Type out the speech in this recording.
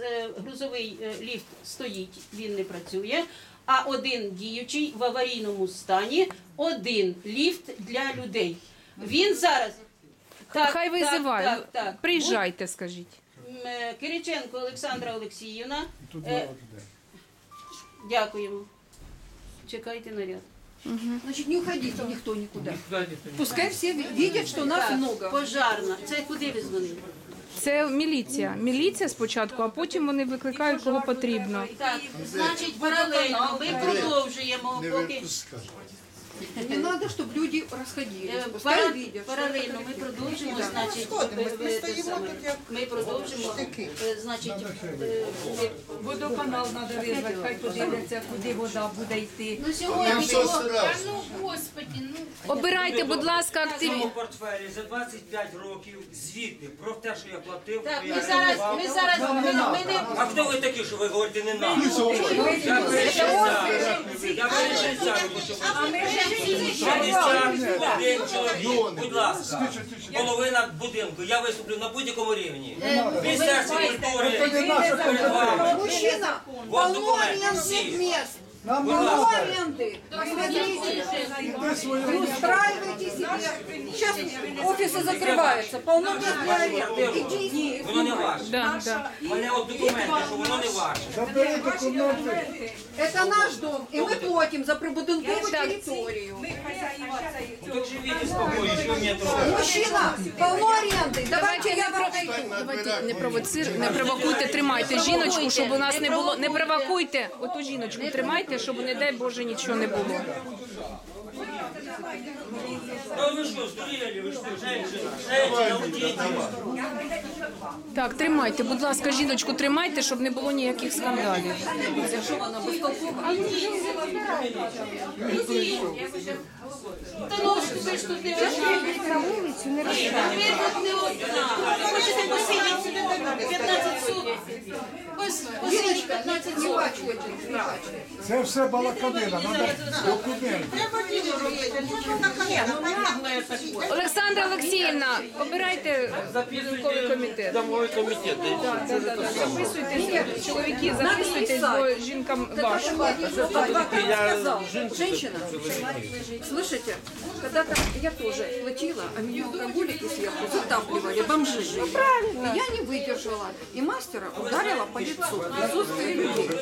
е, грузовий е, ліфт стоїть, він не працює. А один діючий в аварійному стані, один ліфт для людей. Він зараз так, Хай визиває. так, так. Приїжджайте, скажіть. Е, Кириченко Олександра Олексіївна. Тут Е. Дякуємо. Чекайте наряд. Значит, не уходите никто никуда. Пускай ви- видят, что нас Так, много. Пожарна. Це куди ви дзвонили? Це міліція. Міліція спочатку, а потім вони викликають кого потрібно. Так, значить, паралельно ми продовжуємо, Не поки. Не надо, чтобы люди расходились. Е, Пускай пара- видят. что Паралельно ми Да. значить, ви- ми стоїмо те саме. тут як ми продовжимо, штики. е, значить, е, Водоканал треба визвати, хай подивляться, куди вода буде йти. ну Там сьогодні все цього- сразу. Обирайте, будь ласка, В цьому активі. портфелі за 25 років звіти про те, що я платив, Так, що я ми зараз, ми зараз, ми, ми не А хто ви такі, що ви говорите не нам? Я перечисляю. Я перечисляю, що один чоловік, будь ласка, половина будинку. Я виступлю на будь-якому рівні. В Міністерстві культури, перед вами. Мужчина, Вот все. мест. Нам Будь Полно ласка. аренды. Смотрите, Іди устраивайте себе Сейчас офисы закрываются. Полно мест для аренды. Идите. Воно не ваше. Да, да. У мене от документи, що воно не ваше. забери документи. Это наш дом, и мы платим за прибудинковую Так. территорию. Ну так живіть спокійно, що ви мені тут? Мужчина, полно аренды. Давайте я вам найду. Давайте не провоцир, не провокуйте, тримайте жіночку, щоб у нас не було. Не провокуйте. Оту жіночку тримайте, щоб, не дай Боже, нічого не було. Да вы что, сдурели? Вы что, женщина? Женщина, уйдите. Так, тримайте, будь ласка, жіночку тримайте, щоб не було ніяких скандалів. Та ну ж ви ж тут не на Ви тут не одна. Ви хочете посидіти собі 15 суток? Ось посидіть 15 суток. бачу этих, не бачу. Це все балаканина, треба документи. Діло робити. Коліна. Олександра Олексіївна, обирайте будинковий комітет. Домовий комітет. Записуйтесь, чоловіки, записуйтесь, бо жінкам важко. Я женщина, слышите, когда-то я тоже платила, а меня алкоголики сверху затапливали, бомжи. Ну, правильно. Я не выдержала, и мастера ударила по лицу в присутствии людей.